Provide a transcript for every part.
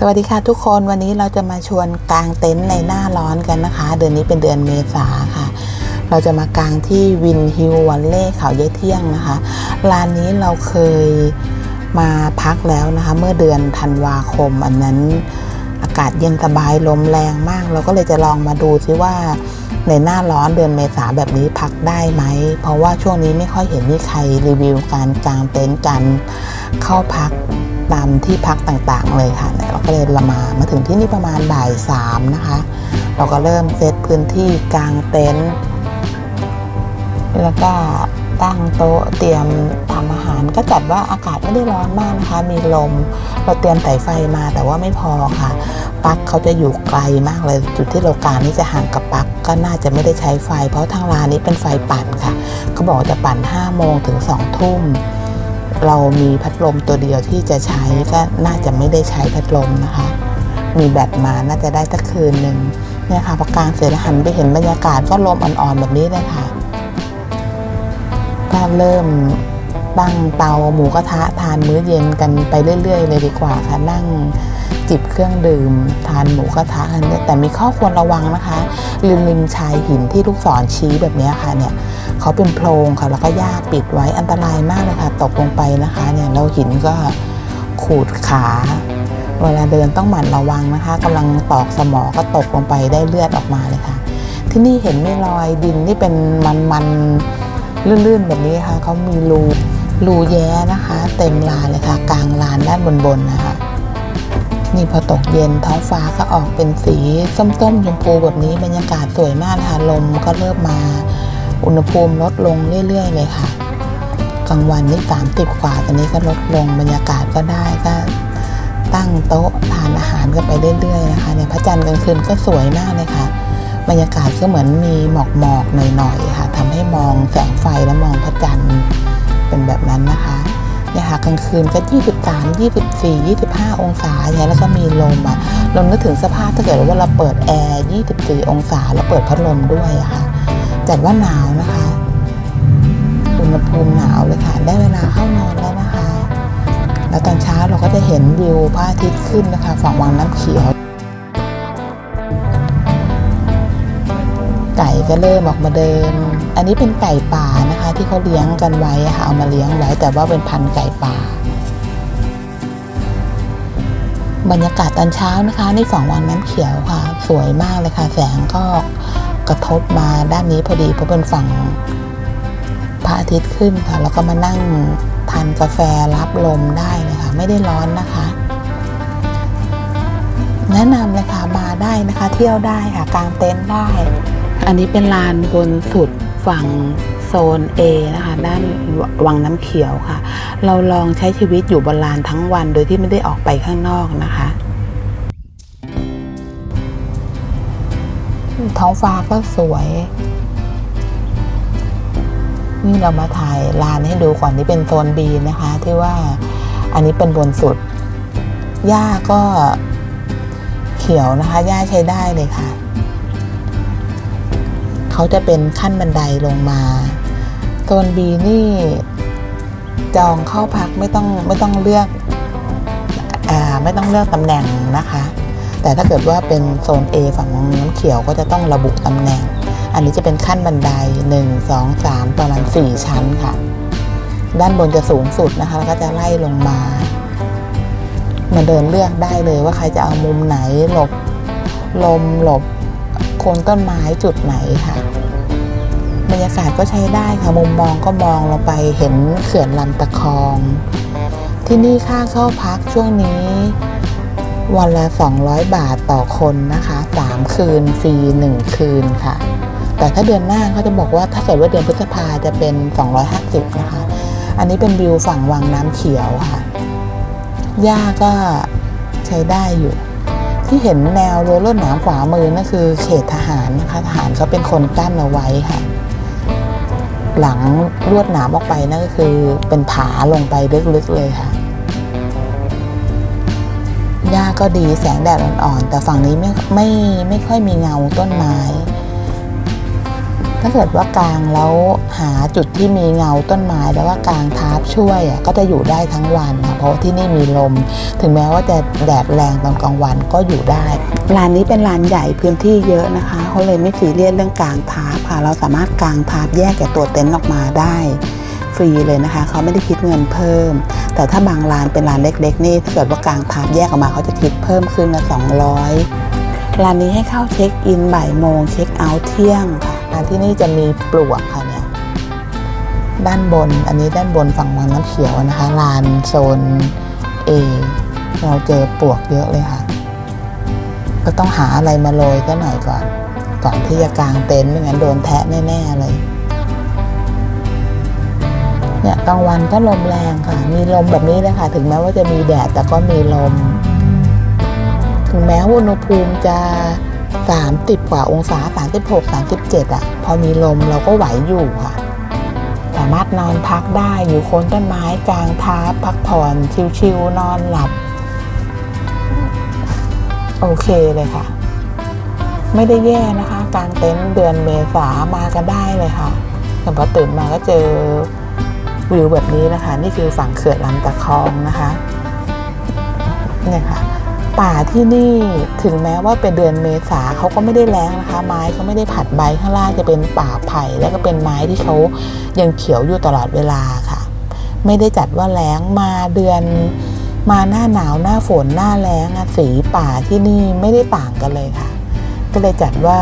สวัสดีค่ะทุกคนวันนี้เราจะมาชวนกางเต็นท์ในหน้าร้อนกันนะคะ เดือนนี้เป็นเดือนเมษาค่ะ เราจะมากางที่วินฮิววันเล่เขาเยเที่ยงนะคะลานนี้เราเคยมาพักแล้วนะคะ เมื่อเดือนธันวาคม อันนั้นอากาศเย็นสบายลมแรงมาก เราก็เลยจะลองมาดูซิว่าในหน้าร้อนเดือนเมษาแบบนี้พักได้ไหม เพราะว่าช่วงนี้ไม่ค่อยเห็นมีใครรีวิวการกางเต็นท์กันเข้าพัก ตามที่พักต่างๆเลยค่ะเราก็เลยละมามาถึงที่นี่ประมาณบ่ายสามนะคะ เราก็เริ่มเซตพื้นที่กลางเต็นท์แล้วก็ตั้งโต๊ะเตรียมทำอาหารก็จัดว่าอากาศไม่ได้ร้อนมากนะคะ มีลม เราเตรียมสายไฟมาแต่ว่าไม่พอค่ะปลั๊กเขาจะอยู่ไกลมากเลยจุดที่เรากางนี่จะห่างกับปลั๊กก็น่าจะไม่ได้ใช้ไฟ เพราะทางร้านนี้เป็นไฟปั่นค่ะเขาบอกจะปั่น5โมงถึง2ทุ่ม เรามีพัดลมตัวเดียวที่จะใช้ก็น่าจะไม่ได้ใช้พัดลมนะคะ มีแบตมาน่าจะได้สักคืนหนึ่งเนี่ยค่ะพอกลางเสร็จแล้วหันไปเห็นบรรยากาศก็ลมอ่อนๆแบบนี้เลยค่ะก็เริ่มตั้งเตาหมูกระทะทานมื้อเย็นกันไปเรื่อยๆ เลยดีกว่าค่ะนั่งจิบเครื่องดื่ม ทานหมูกระทะกันแต่มีข้อควรระวังนะคะริมริมชายหินที่ลูกศรชี้แบบนี้ค่ะเนี่ย เขาเป็นโพรงค่ะแล้วก็หญ้าปิดไว้อันตรายมากเลยค่ะ ตกลงไปนะคะเนี่ยเราหินก็ขูดขา เวลาเดินต้องหมั่นระวังนะคะกำลังตอกสมอก็ตกลงไปได้เลือดออกมาเลยค่ะ ที่นี่เห็นมีรอยดินที่เป็นมันๆลื่นๆแบบนี้ค่ะเขามีรูรูแย้นะคะ เต็มลานเลยค่ะ กลางลานด้านบนๆนะคะนี่พอตกเย็นท้องฟ้าก็ออกเป็นสีส้มๆชมพูแบบนี้บรรยากาศสวยมากนะคะลมก็เริ่มมา อุณหภูมิลดลงเรื่อย ๆ เลยค่ะ กลางวันนี่30กว่าตอนนี้ก็ลดลงบรรยากาศก็ได้ก็ตั้งโต๊ะทานอาหารกันไปเรื่อยๆนะคะเนี่ยพระจันทร์กลางคืนก็สวยมากเลยค่ะ บรรยากาศก็เหมือนมีหมอกหมอกๆหน่อยๆค่ะทำให้มองแสงไฟแล้วมองพระจันทร์เป็นแบบนั้นนะคะเนี่ยค่ะกลางคืนก็ 23 24 25 องศาเนี่ยแล้วก็มีลมอะลมนึกถึงสภาพถ้าเกิดว่าเราเปิดแอร์ 24 องศาแล้วเปิดพัดลมด้วยอะค่ะ จัดว่าหนาวนะคะ อุณหภูมิหนาวเลยค่ะ ได้เวลาเข้านอนแล้วนะคะ แล้วตอนเช้าเราก็จะเห็นวิวพระอาทิตย์ขึ้นนะคะ ฝั่งวังน้ำเขียว ไก่ก็เริ่มออกมาเดิน อันนี้เป็นไก่ป่านะคะ ที่เขาเลี้ยงกันไว้ค่ะ เอามาเลี้ยงไว้แต่ว่าเป็นพันธุ์ไก่ป่าบรรยากาศตอนเช้านะคะในฝั่งวังน้ำเขียวค่ะ สวยมากเลยค่ะ แสงก็ กระทบมาด้านนี้พอดีเพราะเป็นฝั่งพระอาทิตย์ขึ้นค่ะแล้วก็มานั่งทานกาแฟรับลมได้เลยค่ะไม่ได้ร้อนนะคะ แนะนำเลยค่ะมาได้นะคะเที่ยวได้ค่ะกางเต็นท์ได้ อันนี้เป็นลานบนสุดฝั่งโซน A นะคะด้านวังน้ำเขียวค่ะ เราลองใช้ชีวิตอยู่บนลานทั้งวันโดยที่ไม่ได้ออกไปข้างนอกนะคะ ท้องฟ้าก็สวย นี่เรามาถ่ายลานให้ดูก่อนนี่เป็นโซน B นะคะ ที่ว่าอันนี้เป็นบนสุด หญ้าก็เขียวนะคะ หญ้าใช้ได้เลยค่ะ เขาจะเป็นขั้นบันไดลงมาโซน B นี่จองเข้าพักไม่ต้องไม่ต้องเลือกอ่าไม่ต้องเลือกตำแหน่งนะคะ แต่ถ้าเกิดว่าเป็นโซน A ฝั่งน้ำเขียวก็จะต้องระบุตำแหน่ง อันนี้จะเป็นขั้นบันได 1 2 3 ประมาณ 4 ชั้นค่ะ ด้านบนจะสูงสุดนะคะ แล้วก็จะไล่ลงมา มาเดินเลือกได้เลยว่าใครจะเอามุมไหนหลบลมหลบโคนต้นไม้จุดไหนค่ะบรรยากาศก็ใช้ได้ค่ะ มุมมองก็มองลงไปเห็นเขื่อนลำตะคอง ที่นี่ค่าเข้าพักช่วงนี้ วันละ 200 บาทต่อคนนะคะ 3 คืนฟรี1 คืนค่ะ แต่ถ้าเดือนหน้าเขาจะบอกว่าถ้าเกิดว่าเดือนพฤษภาจะเป็น 250 นะคะ อันนี้เป็นวิวฝั่งวังน้ำเขียวค่ะ หญ้าก็ใช้ได้อยู่ ที่เห็นแนวรั้วลวดหนามขวามือนั่นคือเขตทหารนะคะทหารเขาเป็นคนกั้นเอาไว้ค่ะ หลังลวดหนามออกไปนั่นก็คือเป็นผาลงไปลึกๆเลยค่ะ ญ้าก็ดีแสงแดดอ่อนๆแต่ฝั่งนี้ไม่ไม่ไม่ค่อยมีเงาต้นไม้ ถ้าเกิดว่ากลางแล้วหาจุดที่มีเงาต้นไม้แล้วว่ากลางทาร์ปช่วยอะก็จะอยู่ได้ทั้งวันค่ะเพราะว่าที่นี่มีลม ถึงแม้ว่าจะแดดแรงตอนกลางวันก็อยู่ได้ร้านนี้เป็นร้านใหญ่พื้นที่เยอะนะคะเขาเลยไม่ซีเรียสเรื่องกลางทาร์ปค่ะ เราสามารถกลางทาร์ปแยกจากตัวเต็นท์ออกมาได้ ฟรีเลยนะคะเขาไม่ได้คิดเงินเพิ่ม แต่ถ้าบางร้านเป็นร้านเล็ก ๆ นี่ถ้าเกิดว่ากลางทาร์ปแยกออกมาเขาจะคิดเพิ่มขึ้นละ200 ร้านนี้ให้เข้าเช็คอินบ่ายโมงเช็คเอาท์เที่ยงค่ะร้านที่นี่จะมีปลวกค่ะเนี่ยด้านบนอันนี้ด้านบนฝั่งวังน้ำเขียวนะคะลานโซน A เราเจอปลวกเยอะเลยค่ะ ก็ต้องหาอะไรมาโรยซะหน่อยก่อนก่อนที่จะกางเต็นท์ไม่งั้นโดนแทะแน่ๆเลย เนี่ยกลางวันก็ลมแรงค่ะ มีลมแบบนี้เลยค่ะ ถึงแม้ว่าจะมีแดดแต่ก็มีลม ถึงแม้ว่าอุณหภูมิจะ 30 กว่าองศา 36 37อะพอมีลมเราก็ไหวอยู่ค่ะ สามารถนอนพักได้อยู่โคนต้นไม้กลางท้าพักผ่อนชิวๆนอนหลับ โอเคเลยค่ะ ไม่ได้แย่นะคะ กลางเต็นท์เดือนเมษามากันได้เลยค่ะแต่พอตื่นมาก็เจอ วิวแบบนี้นะคะ นี่คือฝั่งเขื่อนลำตะคองนะคะเนี่ยค่ะป่าที่นี่ถึงแม้ว่าเป็นเดือนเมษาเขาก็ไม่ได้แล้งนะคะ ไม้เขาไม่ได้ผัดใบข้างล่างจะเป็นป่าไผ่แล้วก็เป็นไม้ที่เขายังเขียวอยู่ตลอดเวลาค่ะ ไม่ได้จัดว่าแล้งมาเดือนมาหน้าหนาวหน้าฝนหน้าแล้งสีป่าที่นี่ไม่ได้ต่างกันเลยค่ะ ก็เลยจัดว่า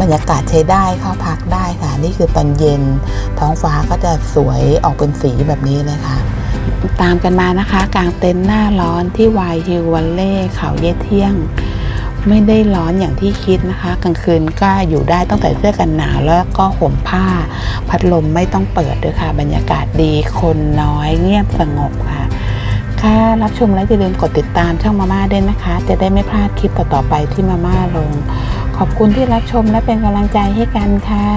บรรยากาศใช้ได้เข้าพักได้ค่ะ นี่คือตอนเย็นท้องฟ้าก็จะสวยออกเป็นสีแบบนี้เลยค่ะ ตามกันมานะคะ กลางเต็นท์หน้าร้อนที่วายฮิลวันเล่เขาเยเที่ยง ไม่ได้ร้อนอย่างที่คิดนะคะ กลางคืนก็อยู่ได้ต้องใส่เสื้อกันหนาวแล้วก็ห่มผ้า พัดลมไม่ต้องเปิดด้วยค่ะ บรรยากาศดีคนน้อยเงียบสงบค่ะค่ะรับชมแล้วอย่าลืมกดติดตามช่องมาม่าด้วยนะคะ จะได้ไม่พลาดคลิปต่อๆไปที่มาม่าลง อบคุณที่รับชมและเป็นกำลังใจให้กันค่ะ